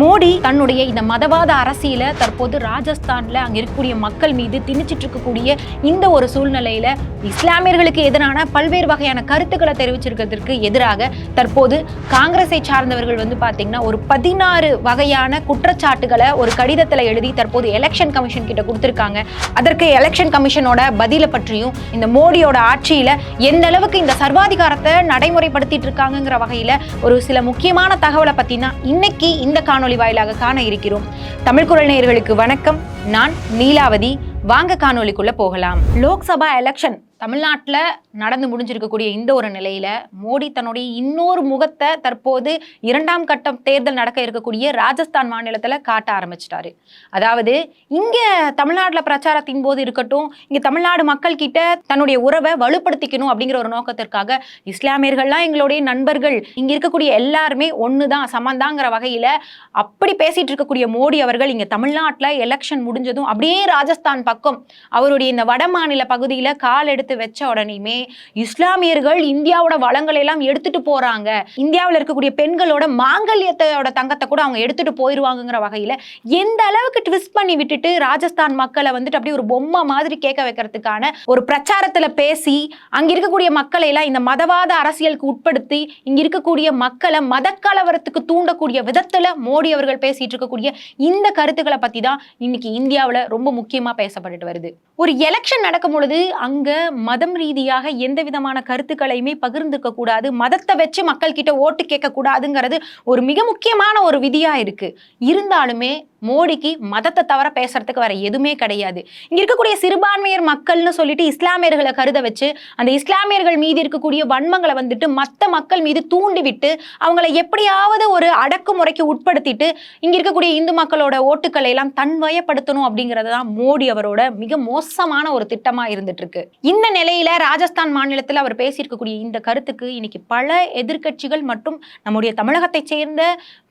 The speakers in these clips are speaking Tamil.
மோடி தன்னுடைய இந்த மதவாத அரசியல தற்போது ராஜஸ்தான்ல அங்க இருக்கக்கூடிய மக்கள் மீது திணிச்சிட்டு இருக்கக்கூடிய இந்த ஒரு சூழ்நிலையில இஸ்லாமியர்களுக்கு எதிரான பல்வேறு வகையான கருத்துக்களை தெரிவிச்சிருக்கிறதுக்கு எதிராக தற்போது காங்கிரஸை சார்ந்தவர்கள் வந்து பாத்தீங்கன்னா ஒரு பதினாறு வகையான குற்றச்சாட்டுகளை ஒரு கடிதத்துல எழுதி தற்போது எலெக்ஷன் கமிஷன் கிட்ட கொடுத்திருக்காங்க. அதற்கு எலெக்ஷன் கமிஷனோட பதில பற்றியும் இந்த மோடியோட ஆட்சியில எந்த அளவுக்கு இந்த சர்வாதிகாரத்தை நடைமுறைப்படுத்திட்டு இருக்காங்கங்கிற வகையில ஒரு சில முக்கியமான தகவலை பத்தினா தான் இன்னைக்கு இந்த காணொலி வாயிலாக காண இருக்கிறோம். தமிழ் குரல் நேயர்களுக்கு வணக்கம். நான் நீலாவதி. வாங்க காணொலிக்குள்ள போகலாம். லோக்சபா எலெக்ஷன் தமிழ்நாட்டில் நடந்து முடிஞ்சிருக்கக்கூடிய இந்த ஒரு நிலையில மோடி தன்னுடைய இன்னொரு முகத்தை தற்போது இரண்டாம் கட்டம் தேர்தல் நடக்க இருக்கக்கூடிய ராஜஸ்தான் மாநிலத்தில் காட்ட ஆரம்பிச்சிட்டாரு. அதாவது இங்கே தமிழ்நாட்டில் பிரச்சாரத்தின் போது இருக்கட்டும் இங்கே தமிழ்நாடு மக்கள் கிட்ட தன்னுடைய உறவை வலுப்படுத்திக்கணும் அப்படிங்கிற ஒரு நோக்கத்திற்காக இஸ்லாமியர்கள்லாம் எங்களுடைய நண்பர்கள் இங்கே இருக்கக்கூடிய எல்லாருமே ஒன்று தான் சமந்தாங்கிற வகையில் அப்படி பேசிட்டு இருக்கக்கூடிய மோடி அவர்கள் இங்கே தமிழ்நாட்டில் எலெக்ஷன் முடிஞ்சதும் அப்படியே ராஜஸ்தான் பக்கம் அவருடைய இந்த வட மாநில பகுதியில் கால் எடுத்து வச்ச உடனேயுமே இஸ்லாமியர்கள் இந்தியாவோட வளங்களை எல்லாம் எடுத்துட்டு போறாங்க. இந்தியாவில் இருக்கக்கூடிய பெண்களோட மாங்கல்யத்தோட தங்கத்தை கூட அவங்க எடுத்துட்டு போயிருவாங்கங்கிற வகையில எந்த அளவுக்கு ட்விஸ்ட் பண்ணி விட்டுட்டு ராஜஸ்தான் மக்களை வந்துட்டு அப்படியே ஒரு பொம்மை மாதிரி கேட்க வைக்கிறதுக்கான ஒரு பிரச்சாரத்துல பேசி அங்க இருக்கக்கூடிய மக்களை எல்லாம் இந்த மதவாத அரசியலுக்கு உட்படுத்தி இங்க இருக்கக்கூடிய மக்களை மதக்கலவரத்துக்கு தூண்டக்கூடிய விதத்துல மோடி அவர்கள் பேசிட்டு இருக்கக்கூடிய இந்த கருத்துக்களை பத்தி தான் இன்னைக்கு இந்தியாவில் ரொம்ப முக்கியமா பேசப்பட்டுட்டு வருது. ஒரு எலெக்ஷன் நடக்கும் பொழுது அங்க மதம் ரீதியாக எந்த விதமான கருத்துக்களையுமே பகிர்ந்துக்க கூடாது. மதத்தை வச்சு மக்கள் கிட்ட ஓட்டு கேட்க கூடாதுங்கிறது ஒரு மிக முக்கியமான ஒரு விதியா இருக்கு. இருந்தாலுமே மோடிக்கு மதத்தை தவிர பேசுறதுக்கு வேற எதுவுமே கிடையாது. இங்க இருக்கக்கூடிய சிறுபான்மையர் மக்கள்னு சொல்லிட்டு இஸ்லாமியர்களை கருத வச்சு அந்த இஸ்லாமியர்கள் மீது இருக்கக்கூடிய வன்மங்களை வந்துட்டு மற்ற மக்கள் மீது தூண்டி விட்டு அவங்களை எப்படியாவது ஒரு அடக்குமுறைக்கு உட்படுத்திட்டு இங்க இருக்கக்கூடிய இந்து மக்களோட ஓட்டுக்களை எல்லாம் தன்வயப்படுத்தணும் அப்படிங்கிறது தான் மோடி அவரோட மிக மோசமான ஒரு திட்டமா இருந்துட்டு இருக்கு இந்த நிலையில ராஜஸ்தான் மாநிலத்தில் அவர் பேசியிருக்கக்கூடிய இந்த கருத்துக்கு இன்னைக்கு பல எதிர்க்கட்சிகள் மற்றும் நம்முடைய தமிழகத்தை சேர்ந்த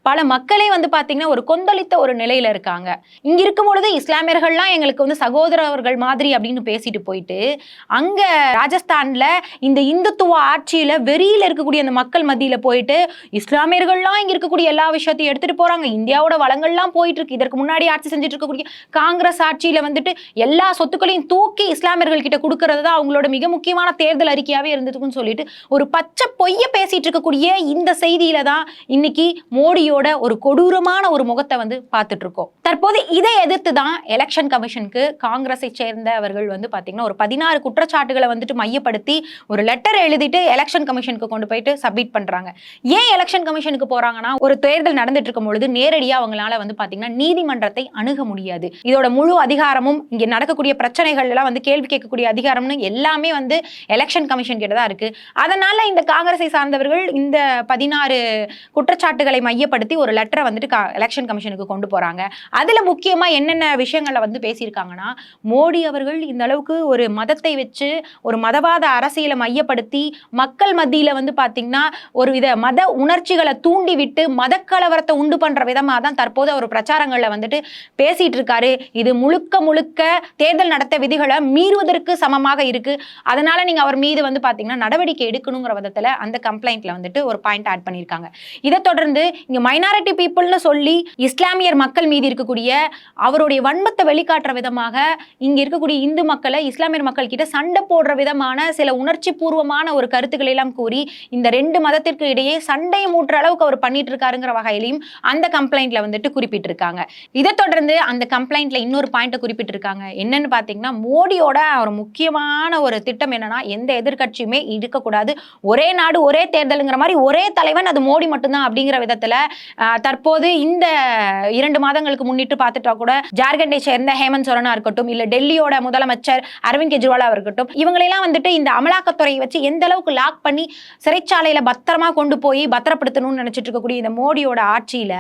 பல மக்களே வந்து பார்த்தீங்கன்னா ஒரு கொந்தளித்த ஒரு நிலையில இருக்காங்க. இங்க இருக்கும் பொழுது இஸ்லாமியர்கள்லாம் எங்களுக்கு வந்து சகோதரர்கள் மாதிரி அப்படின்னு பேசிட்டு போயிட்டு அங்க ராஜஸ்தான்ல இந்த இந்துத்துவ ஆட்சியில வெறியில இருக்கக்கூடிய அந்த மக்கள் மத்தியில போயிட்டு இஸ்லாமியர்கள்லாம் இங்க இருக்கக்கூடிய எல்லா விஷயத்தையும் எடுத்துட்டு போறாங்க. இந்தியாவோட வளங்கள்லாம் போயிட்டு இருக்கு இதற்கு முன்னாடி ஆட்சி செஞ்சுட்டு இருக்கக்கூடிய காங்கிரஸ் ஆட்சியில வந்துட்டு எல்லா சொத்துக்களையும் தூக்கி இஸ்லாமியர்கள் கிட்ட கொடுக்கறது தான் அவங்களோட மிக முக்கியமான தேர்தல் அறிக்கையாவே இருந்ததுக்குன்னு சொல்லிட்டு ஒரு பச்சை பொய்ய பேசிட்டு இருக்கக்கூடிய இந்த செய்தியில தான் இன்னைக்கு மோடியோட ஒரு கொடூரமான ஒரு முகத்தை வந்து பார்த்துட்டு இருக்கோம் தற்போது இதை எதிர்த்து தான் எலெக்ஷன் கமிஷனுக்கு காங்கிரஸை சேர்ந்தவர்கள் வந்து பாத்தீங்கன்னா ஒரு பதினாறு குற்றச்சாட்டுகளை வந்துட்டு மையப்படுத்தி ஒரு லெட்டர் எழுதிட்டு எலெக்ஷன் கமிஷனுக்கு கொண்டு போயிட்டு சப்மிட் பண்றாங்க. ஏன் எலெக்ஷன் கமிஷனுக்கு போறாங்கன்னா ஒரு தேர்தல் நடந்துட்டு இருக்கும் பொழுது நேரடியாக அவங்களால வந்து பாத்தீங்கன்னா நீதிமன்றத்தை அணுக முடியாது. இதோட முழு அதிகாரமும் இங்க நடக்கக்கூடிய பிரச்சனைகள் எல்லாம் வந்து கேள்வி கேட்கக்கூடிய அதிகாரம்னு எல்லாமே வந்து எலெக்ஷன் கமிஷன் கிட்ட தான் இருக்கு. அதனால இந்த காங்கிரஸை சார்ந்தவர்கள் இந்த பதினாறு குற்றச்சாட்டுகளை மையப்படுத்தி ஒரு லெட்டரை வந்துட்டு எலெக்ஷன் கமிஷனுக்கு கொண்டு போறாங்க. அதுல முக்கியமா என்னென்ன விஷயங்களை வந்து பேசியிருக்காங்கன்னா மோடி அவர்கள் இந்த அளவுக்கு ஒரு மதத்தை வச்சு ஒரு மதவாத அரசியலை மையப்படுத்தி மக்கள் மத்தியில வந்து பாத்தீங்கன்னா ஒரு வித மத உணர்ச்சிகளை தூண்டி விட்டு மதக்கலவரத்தை உண்டு பண்ற விதமா தான் தற்போது அவர் பிரச்சாரங்களில் வந்துட்டு பேசிட்டு இருக்காரு இது முழுக்க முழுக்க தேர்தல் நடத்த விதிகளை மீறுவதற்கு சமமாக இருக்கு. அதனால நீங்க அவர் மீது வந்து பாத்தீங்கன்னா நடவடிக்கை எடுக்கணுங்கிற விதத்துல அந்த கம்ப்ளைண்ட்ல வந்துட்டு ஒரு பாயிண்ட் ஆட் பண்ணியிருக்காங்க. இதை தொடர்ந்து இங்க மைனாரிட்டி பீப்புள்னு சொல்லி இஸ்லாமியர் மக்கள் மீது இருக்கக்கூடிய அவருடைய வன்மத்தை வெளிக்காட்டுற விதமாக இங்கே இருக்கக்கூடிய இந்து மக்களை இஸ்லாமியர் மக்கள் கிட்ட சண்டை போடுற விதமான சில உணர்ச்சி பூர்வமான ஒரு கருத்துக்களை எல்லாம் கூறி இந்த ரெண்டு மதத்திற்கு இடையே சண்டையை மூட்டுற அளவுக்கு அவர் பண்ணிட்டு இருக்காருங்கிற வகையிலையும் அந்த கம்ப்ளைண்ட்ல வந்துட்டு குறிப்பிட்டிருக்காங்க. இதை தொடர்ந்து அந்த கம்ப்ளைண்ட்ல இன்னொரு பாயிண்ட்டை குறிப்பிட்டிருக்காங்க. என்னன்னு பாத்தீங்கன்னா மோடியோட ஒரு முக்கியமான ஒரு திட்டம் என்னன்னா எந்த எதிர்க்கட்சியுமே இருக்கக்கூடாது ஒரே நாடு ஒரே தேர்தலுங்கிற மாதிரி ஒரே தலைவன் அது மோடி மட்டும்தான் அப்படிங்கிற விதத்துல தற்போது இந்த இரண்டு மாதங்களுக்கு முன்னிட்டு பார்த்துட்டா கூட ஜார்க்கண்டை சேர்ந்த ஹேமந்த் சோரனா இருக்கட்டும் இல்ல டெல்லியோட முதலமைச்சர் அரவிந்த் கெஜ்ரிவாலா இருக்கட்டும் இவங்களெல்லாம் வந்துட்டு இந்த அமலாக்கத்துறையை வச்சு எந்த அளவுக்கு லாக் பண்ணி சிறைச்சாலையில பத்திரமா கொண்டு போய் பத்திரப்படுத்தணும்னு நினைச்சிட்டு இருக்கக்கூடிய இந்த மோடியோட ஆட்சியில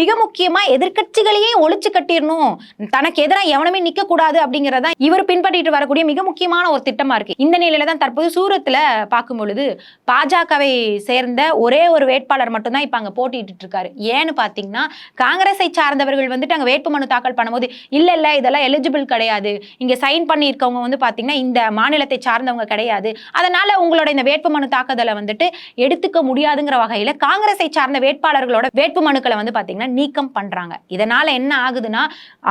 மிக முக்கியமா எதிர்க்கட்சிகளையே ஒழிச்சு கட்டிடணும். தனக்கு எதிராக எவனுமே நிக்க கூடாது அப்படிங்கறத இவர் பின்பற்றிட்டு வரக்கூடிய மிக முக்கியமான ஒரு திட்டமா இருக்கு. இந்த நிலையில தான் தற்போது சூரத்துல பார்க்கும் பொழுது பாஜகவை சேர்ந்த ஒரே ஒரு வேட்பாளர் மட்டும்தான் இப்ப அங்க போட்டிட்டு இருக்காரு. இருக்காரு ஏன்னு பார்த்தீங்கன்னா காங்கிரஸை சார்ந்தவர்கள் வந்துட்டு அங்கே வேட்புமனு தாக்கல் பண்ணும்போது இல்லை இல்லை இதெல்லாம் எலிஜிபிள் கிடையாது. இங்கே சைன் பண்ணியிருக்கவங்க வந்து பார்த்தீங்கன்னா இந்த மாநிலத்தை சார்ந்தவங்க கிடையாது. அதனால உங்களோட இந்த வேட்புமனு தாக்குதலை வந்துட்டு எடுத்துக்க முடியாதுங்கிற வகையில் காங்கிரஸை சார்ந்த வேட்பாளர்களோட வேட்புமனுக்களை வந்து பார்த்தீங்கன்னா நீக்கம் பண்ணுறாங்க இதனால் என்ன ஆகுதுன்னா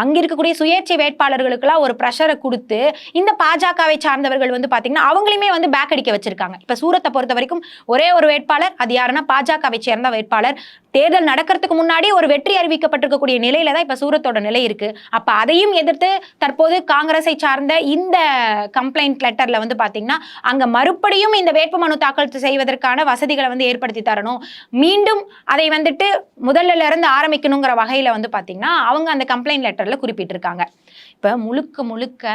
அங்கே இருக்கக்கூடிய சுயேட்சை வேட்பாளர்களுக்கெல்லாம் ஒரு ப்ரெஷரை கொடுத்து இந்த பாஜகவை சார்ந்தவர்கள் வந்து பார்த்தீங்கன்னா அவங்களையுமே வந்து பேக் அடிக்க வச்சிருக்காங்க. இப்போ சூரத்தை பொறுத்த வரைக்கும் ஒரே ஒரு வேட்பாளர் அது யாருன்னா பாஜகவை சேர்ந்த வேட்பாளர் தேர்தல் நடக்கிறதுக்கு முன்னாடி ஒரு வெற்றி அறிவிக்கப்பட்டிருக்கக்கூடிய நிலையில தான் இப்போ சூரத்தோட நிலை இருக்கு. அப்ப அதையும் எதிர்த்து தற்போது காங்கிரஸை சார்ந்த இந்த கம்ப்ளைண்ட் லெட்டர்ல வந்து பாத்தீங்கன்னா அங்க மறுபடியும் இந்த வேட்புமனு தாக்கல் செய்வதற்கான வசதிகளை வந்து ஏற்படுத்தி தரணும். மீண்டும் அதை வந்துட்டு முதல்ல இருந்து ஆரம்பிக்கணுங்கிற வகையில வந்து பாத்தீங்கன்னா அவங்க அந்த கம்ப்ளைண்ட் லெட்டர்ல குறிப்பிட்டிருக்காங்க. இப்போ முழுக்க முழுக்க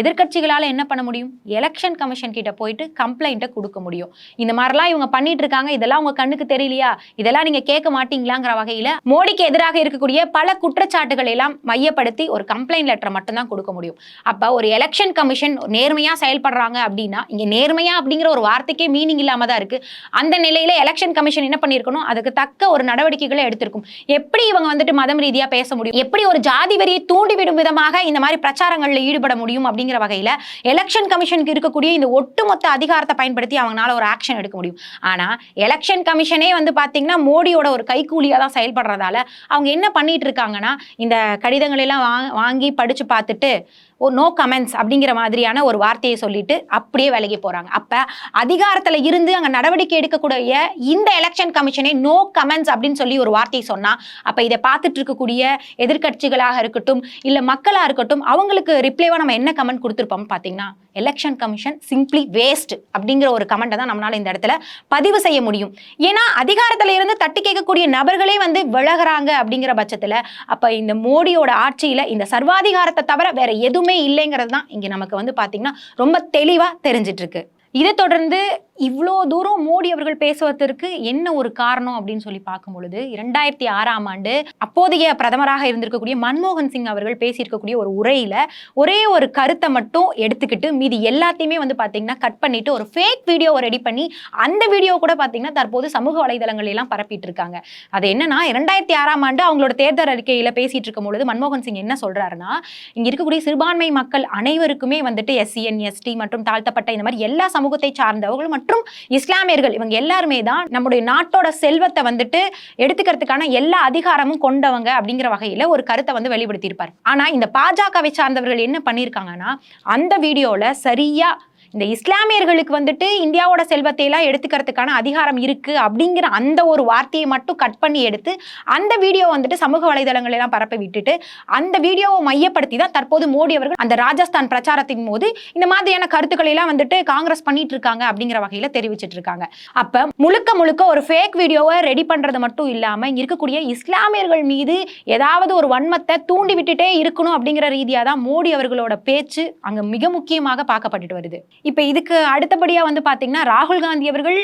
எதிர்க்கட்சிகளால் என்ன பண்ண முடியும்? எலெக்ஷன் கமிஷன் கிட்ட போயிட்டு கம்ப்ளைண்ட்டை கொடுக்க முடியும். இந்த மாதிரிலாம் இவங்க பண்ணிட்டு இருக்காங்க. இதெல்லாம் உங்க கண்ணுக்கு தெரியலையா? இதெல்லாம் நீங்க கேட்க மாட்டீங்களாங்கிற வகையில மோடிக்கு எதிராக இருக்கக்கூடிய பல குற்றச்சாட்டுகளை எல்லாம் மையப்படுத்தி ஒரு கம்ப்ளைண்ட் லெட்டர் மட்டும்தான் கொடுக்க முடியும். அப்ப ஒரு எலெக்ஷன் கமிஷன் நேர்மையா செயல்படுறாங்க அப்படின்னா இங்க நேர்மையா அப்படிங்கிற ஒரு வார்த்தைக்கே மீனிங் இல்லாம தான் இருக்கு. அந்த நிலையில எலெக்ஷன் கமிஷன் என்ன பண்ணிருக்கணும் அதுக்கு தக்க ஒரு நடவடிக்கைகளை எடுத்திருக்கும். எப்படி இவங்க வந்துட்டு மதம் ரீதியா பேச முடியும்? எப்படி ஒரு ஜாதி வரியை தூண்டிவிடும் விதமாக இந்த மாதிரி பிரச்சாரங்களில் ஈடுபட முடியும் அப்படிங்கிற வகையில எலெக்ஷன் கமிஷனுக்கு இருக்கக்கூடிய இந்த ஒட்டுமொத்த அதிகாரத்தை பயன்படுத்தி அவங்களால ஒரு ஆக்ஷன் எடுக்க முடியும். ஆனா எலெக்ஷன் கமிஷனே வந்து பாத்தீங்கன்னா மோடியோட ஒரு கை கைக்கூலியா தான் செயல்படுறதால அவங்க என்ன பண்ணிட்டு இருக்காங்கன்னா இந்த கடிதங்களெல்லாம் வாங்கி படிச்சு பார்த்துட்டு ஓ நோ கமெண்ட்ஸ் அப்படிங்கிற மாதிரியான ஒரு வார்த்தையை சொல்லிட்டு அப்படியே விலகி போகிறாங்க அப்போ அதிகாரத்தில் இருந்து அங்கே நடவடிக்கை எடுக்கக்கூடிய இந்த எலெக்ஷன் கமிஷனே நோ கமெண்ட்ஸ் அப்படின்னு சொல்லி ஒரு வார்த்தையை சொன்னால் அப்போ இதை பார்த்துட்டு இருக்கக்கூடிய எதிர்க்கட்சிகளாக இருக்கட்டும் இல்லை மக்களாக இருக்கட்டும் அவங்களுக்கு ரிப்ளைவாக நம்ம என்ன கமெண்ட் கொடுத்துருப்போம்னு பார்த்தீங்கன்னா எலெக்ஷன் கமிஷன் சிம்பிளி வேஸ்ட் அப்படிங்கிற ஒரு கமெண்ட்டை தான் நம்மளால் இந்த இடத்துல பதிவு செய்ய முடியும். ஏன்னா அதிகாரத்தில் இருந்து தட்டி கேட்கக்கூடிய நபர்களே வந்து விலகிறாங்க அப்படிங்கிற பட்சத்தில் அப்போ இந்த மோடியோட ஆட்சியில் இந்த சர்வாதிகாரத்தை தவிர வேற எதுவும் இல்லைங்கிறது தான் இங்க நமக்கு வந்து பார்த்தீங்கன்னா ரொம்ப தெளிவா தெரிஞ்சிட்ருக்கு இதை தொடர்ந்து இவ்வளோ தூரம் மோடி அவர்கள் பேசுவதற்கு என்ன ஒரு காரணம் அப்படின்னு சொல்லி பார்க்கும் பொழுது இரண்டாயிரத்தி ஆறாம் ஆண்டு அப்போதைய பிரதமராக இருந்திருக்கக்கூடிய மன்மோகன் சிங் அவர்கள் பேசியிருக்கக்கூடிய ஒரு உரையில ஒரே ஒரு கருத்தை மட்டும் எடுத்துக்கிட்டு மீதி எல்லாத்தையுமே வந்து பார்த்தீங்கன்னா கட் பண்ணிட்டு ஒரு ஃபேக் வீடியோவை ரெடி பண்ணி அந்த வீடியோ கூட பார்த்தீங்கன்னா தற்போது சமூக வலைதளங்கள் எல்லாம் பரப்பிட்டு இருக்காங்க அது என்னன்னா இரண்டாயிரத்தி ஆறாம் ஆண்டு அவங்களோட தேர்தல் அறிக்கையில பேசிட்டு இருக்கும் பொழுது மன்மோகன் சிங் என்ன சொல்றாருன்னா இங்க இருக்கக்கூடிய சிறுபான்மை மக்கள் அனைவருக்குமே வந்துட்டு எஸ்சிஎன் எஸ்டி மற்றும் தாழ்த்தப்பட்ட இந்த மாதிரி எல்லா சமூகத்தை சார்ந்தவர்கள் மற்றும் மற்றும் இஸ்லாமியர்கள் இவங்க எல்லாருமே தான் நம்முடைய நாட்டோட செல்வத்தை வந்துட்டு எடுத்துக்கிறதுக்கான எல்லா அதிகாரமும் கொண்டவங்க அப்படிங்கிற வகையில ஒரு கருத்தை வந்து வெளிப்படுத்தியிருப்பார். ஆனா இந்த பாஜகவை சார்ந்தவர்கள் என்ன பண்ணியிருக்காங்கன்னா அந்த வீடியோல சரியா இந்த இஸ்லாமியர்களுக்கு வந்துட்டு இந்தியாவோட செல்வத்தை எல்லாம் எடுத்துக்கிறதுக்கான அதிகாரம் இருக்கு அப்படிங்கிற அந்த ஒரு வார்த்தையை மட்டும் கட் பண்ணி எடுத்து அந்த வீடியோ வந்துட்டு சமூக வலைதளங்கள் எல்லாம் பரப்ப விட்டுட்டு அந்த வீடியோவை மையப்படுத்தி தான் தற்போது மோடி அவர்கள் அந்த ராஜஸ்தான் பிரச்சாரத்தின் போது இந்த மாதிரியான கருத்துக்களை எல்லாம் வந்துட்டு காங்கிரஸ் பண்ணிட்டு இருக்காங்க அப்படிங்கிற வகையில தெரிவிச்சிட்டு இருக்காங்க. அப்ப முழுக்க முழுக்க ஒரு ஃபேக் வீடியோவை ரெடி பண்றது மட்டும் இல்லாம இங்க இருக்கக்கூடிய இஸ்லாமியர்கள் மீது ஏதாவது ஒரு வன்மத்தை தூண்டி விட்டுட்டே இருக்கணும் அப்படிங்கிற ரீதியாக தான் மோடி அவர்களோட பேச்சு அங்கே மிக முக்கியமாக பார்க்கப்பட்டுட்டு வருது. இப்போ இதுக்கு அடுத்தபடியாக வந்து பார்த்தீங்கன்னா ராகுல் காந்தி அவர்கள்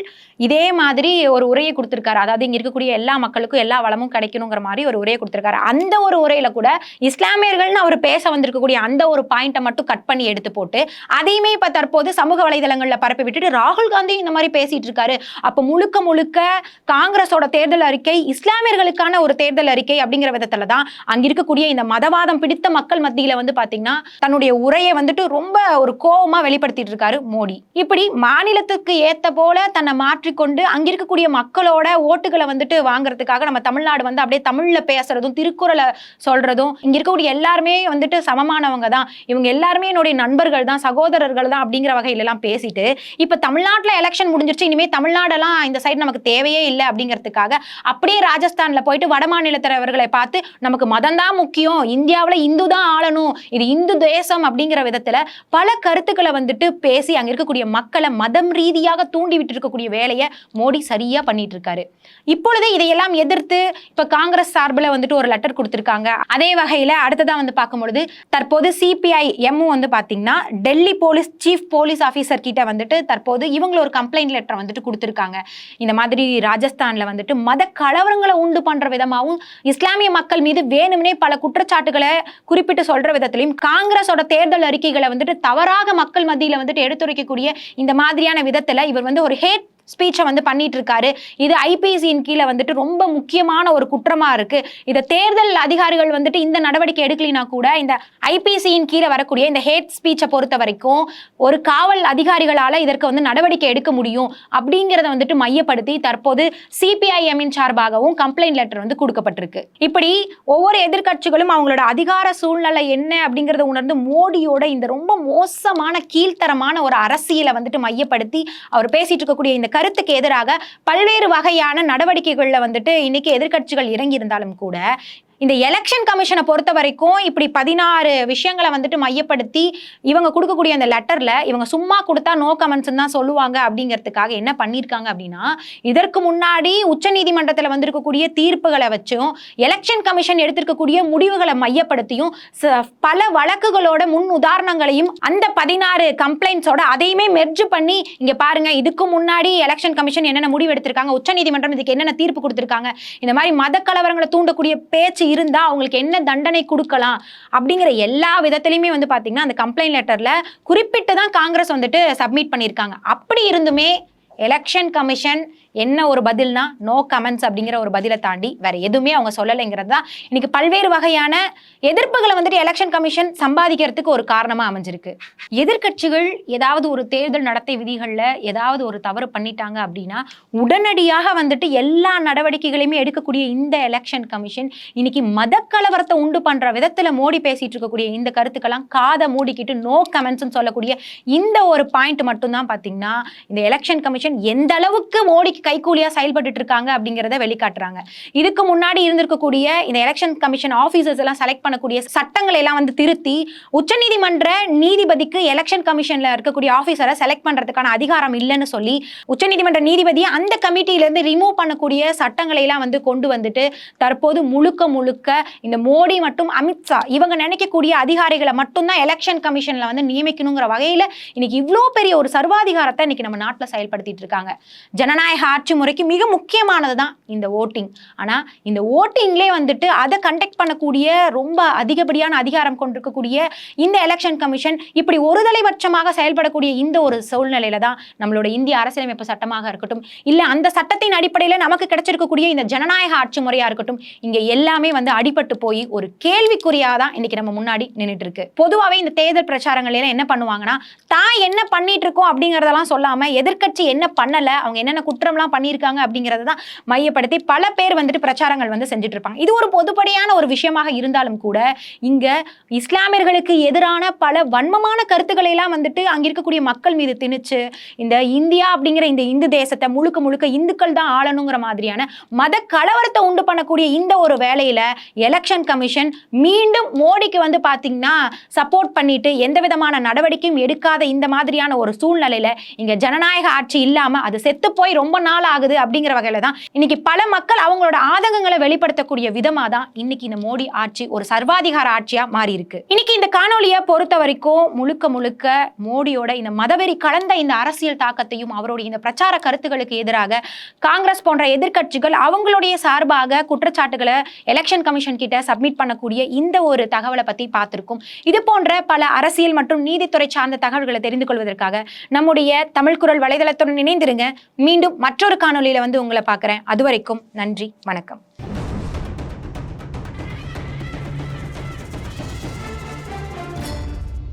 இதே மாதிரி ஒரு உரையை கொடுத்துருக்காரு. அதாவது இங்கே இருக்கக்கூடிய எல்லா மக்களுக்கும் எல்லா வளமும் கிடைக்கணுங்கிற மாதிரி ஒரு உரையை கொடுத்துருக்காரு. அந்த ஒரு உரையில கூட இஸ்லாமியர்கள்னு அவர் பேச வந்திருக்கக்கூடிய அந்த ஒரு பாயிண்ட்டை மட்டும் கட் பண்ணி எடுத்து போட்டு அதையுமே இப்போ தற்போது சமூக வலைதளங்களில் பரப்பி விட்டுட்டு ராகுல் காந்தி இந்த மாதிரி பேசிட்டு இருக்காரு. அப்போ முழுக்க முழுக்க காங்கிரஸோட தேர்தல் அறிக்கை இஸ்லாமியர்களுக்கான ஒரு தேர்தல் அறிக்கை அப்படிங்கிற விதத்துல தான் அங்கே இருக்கக்கூடிய இந்த மதவாதம் பிடித்த மக்கள் மத்தியில் வந்து பார்த்தீங்கன்னா தன்னுடைய உரையை வந்துட்டு ரொம்ப ஒரு கோபமாக வெளிப்படுத்திட்டு இருக்காரு. மோடி. இப்படி மாநிலத்துக்கு ஏத்த போல தன்னை மாற்றிக்கொண்டு அங்க இருக்கக்கூடிய மக்களோட ஓட்டுகளை வந்துட்டு வாங்குறதுக்காக நம்ம தமிழ்நாடு வந்து அப்படியே தமிழ்ல பேசுறதும் திருக்குறளை சொல்றதும் இங்க இருக்கக்கூடிய எல்லாருமே வந்துட்டு சமமானவங்க தான். இவங்க எல்லாருமே என்னுடைய நண்பர்கள் தான் சகோதரர்கள் தான் அப்படிங்கிற வகையில எல்லாம் பேசிட்டு இப்ப தமிழ்நாட்டுல எலெக்ஷன் முடிஞ்சிருச்சு இனிமே தமிழ்நாடெல்லாம் இந்த சைடு நமக்கு தேவையே இல்லை அப்படிங்கிறதுக்காக அப்படியே ராஜஸ்தான்ல போயிட்டு வட மாநிலத்தவர்களை பார்த்து நமக்கு மதம் தான் முக்கியம் இந்தியாவில் இந்து தான் ஆளணும் இது இந்து தேசம் அப்படிங்கிற விதத்துல பல கருத்துக்களை வந்துட்டு பேசி அங்க இருக்கக்கூடிய மக்களை மதம் ரீதியாக தூண்டிவிட்டு இருக்கக்கூடிய வேலையை மோடி சரியா பண்ணிட்டு இருக்காரு இப்பொழுது இதையெல்லாம் எதிர்த்து இப்ப காங்கிரஸ் சார்பில் வந்துட்டு ஒரு லெட்டர் கொடுத்திருக்காங்க. அதே வகையில அடுத்ததாக வந்து பார்க்கும்பொழுது தற்போது சிபிஐ எம்மும் வந்து பாத்தீங்கன்னா Delhi police chief police officer கிட்ட வந்துட்டு தற்போது இவங்கள ஒரு கம்ப்ளைண்ட் லெட்டர் வந்துட்டு கொடுத்திருக்காங்க. இந்த மாதிரி ராஜஸ்தான்ல வந்துட்டு மத கலவரங்களை உண்டு பண்ற விதமாகவும் இஸ்லாமிய மக்கள் மீது வேணும்னே பல குற்றச்சாட்டுகளை குறிப்பிட்டு சொல்ற விதத்திலையும் காங்கிரஸோட தேர்தல் அறிக்கைகளை வந்துட்டு தவறாக மக்கள் மத்தியில் வந்துட்டு எடுத்துரைக்கக்கூடிய இந்த மாதிரியான விதத்துல இவர் வந்து ஒரு ஹேட் ஸ்பீச்சை வந்து பண்ணிட்டு இருக்காரு இது ஐபிசியின் கீழே வந்துட்டு ரொம்ப முக்கியமான ஒரு குற்றமா இருக்கு. இதை தேர்தல் அதிகாரிகள் வந்துட்டு இந்த நடவடிக்கை எடுக்கலினா கூட இந்த ஐபிசியின் கீழே வரக்கூடிய இந்த ஹேட் ஸ்பீச்சை பொறுத்த வரைக்கும் ஒரு காவல் அதிகாரிகளால் இதற்கு வந்து நடவடிக்கை எடுக்க முடியும் அப்படிங்கிறத வந்துட்டு மையப்படுத்தி தற்போது சிபிஐஎம்மின் சார்பாகவும் கம்ப்ளைண்ட் லெட்டர் வந்து கொடுக்கப்பட்டிருக்கு. இப்படி ஒவ்வொரு எதிர்க்கட்சிகளும் அவங்களோட அதிகார சூழ்நிலை என்ன அப்படிங்கிறத உணர்ந்து மோடியோட இந்த ரொம்ப மோசமான கீழ்த்தரமான ஒரு அரசியலை வந்துட்டு மையப்படுத்தி அவர் பேசிட்டு இருக்கக்கூடிய இந்த கருத்துக்கு எதிராக பல்வேறு வகையான நடவடிக்கைகளில் வந்துட்டு இன்னைக்கு எதிர்க்கட்சிகள் இறங்கியிருந்தாலும் கூட இந்த எலெக்ஷன் கமிஷனை பொறுத்த வரைக்கும் இப்படி பதினாறு விஷயங்களை வந்துட்டு மையப்படுத்தி இவங்க கொடுக்கக்கூடிய அந்த லெட்டர்ல இவங்க சும்மா கொடுத்தா நோ கமெண்ட்ஸ் தான் சொல்லுவாங்க அப்படிங்கிறதுக்காக என்ன பண்ணியிருக்காங்க அப்படின்னா இதற்கு முன்னாடி உச்சநீதிமன்றத்தில் வந்திருக்கக்கூடிய தீர்ப்புகளை வச்சும் எலெக்ஷன் கமிஷன் எடுத்திருக்கக்கூடிய முடிவுகளை மையப்படுத்தியும் பல வழக்குகளோட முன் உதாரணங்களையும் அந்த பதினாறு கம்ப்ளைண்ட்ஸோட அதையுமே மெர்ஜ் பண்ணி இங்க பாருங்க இதுக்கு முன்னாடி எலெக்ஷன் கமிஷன் என்னென்ன முடிவு எடுத்திருக்காங்க உச்சநீதிமன்றம் இதுக்கு என்னென்ன தீர்ப்பு கொடுத்திருக்காங்க இந்த மாதிரி மத கலவரங்களை தூண்டக்கூடிய பேச்சு இருந்தால் அவங்களுக்கு என்ன தண்டனை கொடுக்கலாம் அப்படிங்கிற எல்லா விதத்துலையுமே வந்து பார்த்தீங்கன்னா அந்த கம்ப்ளைண்ட் லெட்டரில் குறிப்பிட்டு தான் காங்கிரஸ் வந்துட்டு சப்மிட் பண்ணியிருக்காங்க. அப்படி இருந்துமே எலெக்ஷன் கமிஷன் என்ன ஒரு பதில்னா நோ கமெண்ட்ஸ் அப்படிங்கிற ஒரு பதிலை தாண்டி வேற எதுவுமே அவங்க சொல்லலைங்கிறது தான் இன்னைக்கு பல்வேறு வகையான எதிர்ப்புகளை வந்துட்டு எலெக்ஷன் கமிஷன் சம்பாதிக்கிறதுக்கு ஒரு காரணமா அமைஞ்சிருக்கு. எதிர்க்கட்சிகள் ஏதாவது ஒரு தேர்தல் நடத்தை விதிகளில் ஏதாவது ஒரு தவறு பண்ணிட்டாங்க அப்படின்னா உடனடியாக வந்துட்டு எல்லா நடவடிக்கைகளையுமே எடுக்கக்கூடிய இந்த எலெக்ஷன் கமிஷன் இன்னைக்கு மதக்கலவரத்தை உண்டு பண்ற விதத்துல மோடி பேசிட்டு இருக்கக்கூடிய இந்த கருத்துக்கெல்லாம் காதை மூடிக்கிட்டு நோ கமெண்ட்ஸ் சொல்லக்கூடிய இந்த ஒரு பாயிண்ட் மட்டும்தான் பாத்தீங்கன்னா இந்த எலெக்ஷன் கமிஷன் எந்த அளவுக்கு மோடிக்கு கைகூலியா செயல்பட்டு இருக்காங்க அப்படிங்கிறத வெளிக்காட்டுறாங்க. இதுக்கு முன்னாடி இருந்திருக்கக்கூடிய இந்த எலெக்ஷன் கமிஷன் ஆபீசர்ஸ் எல்லாம் செலக்ட் பண்ணக்கூடிய சட்டங்களை எல்லாம் வந்து திருத்தி உச்சநீதிமன்ற நீதிபதிக்கு எலெக்ஷன் கமிஷன்ல இருக்கக்கூடிய ஆபீசரை செலக்ட் பண்றதுக்கான அதிகாரம் இல்லைன்னு சொல்லி உச்சநீதிமன்ற நீதிபதியை அந்த கமிட்டியில இருந்து ரிமூவ் பண்ணக்கூடிய சட்டங்களை எல்லாம் வந்து கொண்டு வந்துட்டு தற்போது முழுக்க முழுக்க இந்த மோடி மற்றும் அமித்ஷா இவங்க நினைக்கக்கூடிய அதிகாரிகளை மட்டும்தான் எலெக்ஷன் கமிஷன்ல வந்து நியமிக்கணுங்கிற வகையில இன்னைக்கு இவ்வளோ பெரிய ஒரு சர்வாதிகாரத்தை இன்னைக்கு நம்ம நாட்டில் செயல்படுத்திட்டு இருக்காங்க. ஜனநாயக ஆட்சி முறைக்கு மிக முக்கியமானது தான் இந்த ஓட்டிங் ஆனால் இந்த ஓட்டிங்லே வந்துட்டு அதை கண்டக்ட் பண்ணக்கூடிய ரொம்ப அதிகப்படியான அதிகாரம் கொண்டிருக்கக்கூடிய இந்த எலெக்ஷன் கமிஷன் இப்படி ஒருதலைபட்சமாக செயல்படக்கூடிய இந்த ஒரு சூழ்நிலையில தான் நம்மளோட இந்திய அரசியலமைப்பு சட்டமாக இருக்கட்டும் இல்லை அந்த சட்டத்தின் அடிப்படையில் நமக்கு கிடைச்சிருக்கக்கூடிய இந்த ஜனநாயக ஆட்சி முறையாக இருக்கட்டும் இங்கே எல்லாமே வந்து அடிபட்டு போய் ஒரு கேள்விக்குறியாக தான் இன்னைக்கு நம்ம முன்னாடி நின்றுட்டு இருக்கு பொதுவாகவே இந்த தேர்தல் பிரச்சாரங்கள்லாம் என்ன பண்ணுவாங்கன்னா தான் என்ன பண்ணிட்டு இருக்கோம்? அப்படிங்கிறதெல்லாம் சொல்லாமல் எதிர்க்கட்சி என்ன பண்ணலை அவங்க என்னென்ன குற்றம்லாம் பண்ணியிருக்காங்க அப்படிங்கறத தான் மையப்படுத்தி பல பேர் வந்துட்டு பிரச்சாரங்கள் வந்து செஞ்சுட்டு இருப்பாங்க இது ஒரு பொதுப்படையான ஒரு விஷயமாக இருந்தாலும் கூட இங்க இஸ்லாமியர்களுக்கு எதிரான பல வன்மமான கருத்துக்களை எல்லாம் வந்துட்டு அங்க இருக்கக்கூடிய மக்கள் மீது திணிச்சு இந்த இந்தியா அப்படிங்கிற இந்த இந்து தேசத்தை முழுக்க முழுக்க இந்துக்கள் தான் ஆளணுங்கிற மாதிரியான மத கலவரத்தை உண்டு பண்ணக்கூடிய இந்த ஒரு வேலையில எலெக்ஷன் கமிஷன் மீண்டும் மோடிக்கு வந்து பாத்தீங்கன்னா சப்போர்ட் பண்ணிட்டு எந்த விதமான நடவடிக்கையும் எடுக்காத இந்த மாதிரியான ஒரு சூழ்நிலையில இங்க ஜனநாயக ஆட்சி இல்லாம அது செத்து போய் ரொம்ப நாள் ஆகுது அப்படிங்கிற வகையில தான் இன்னைக்கு பல மக்கள் அவங்களோட ஆதங்கங்களை வெளிப்படுத்தக்கூடிய விதமா தான் இன்னைக்கு இந்த மோடி ஆட்சி ஒரு சர்வாதிகார ஆட்சியா மாறி இருக்கு. இன்னைக்கு இந்த காணொலியை பொறுத்த வரைக்கும் முழுக்க முழுக்க மோடியோட இந்த மதவெறி கலந்த இந்த அரசியல் தாக்கத்தையும் அவருடைய இந்த பிரச்சார கருத்துக்களுக்கு எதிராக காங்கிரஸ் போன்ற எதிர்கட்சிகள் அவங்களுடைய சார்பாக குற்றச்சாட்டுகளை எலெக்ஷன் கமிஷன் கிட்ட சப்மிட் பண்ணக்கூடிய இந்த ஒரு தகவலை பத்தி பார்த்திருக்கும். இது போன்ற பல அரசியல் மற்றும் நீதித்துறை சார்ந்த தகவல்களை தெரிந்து கொள்வதற்காக நம்முடைய தமிழ் குரல் வலைதளத்துடன் இணைந்திருங்க. மீண்டும் மற்றொரு காணொலியில வந்து உங்களை பார்க்குறேன். அது வரைக்கும் நன்றி வணக்கம்.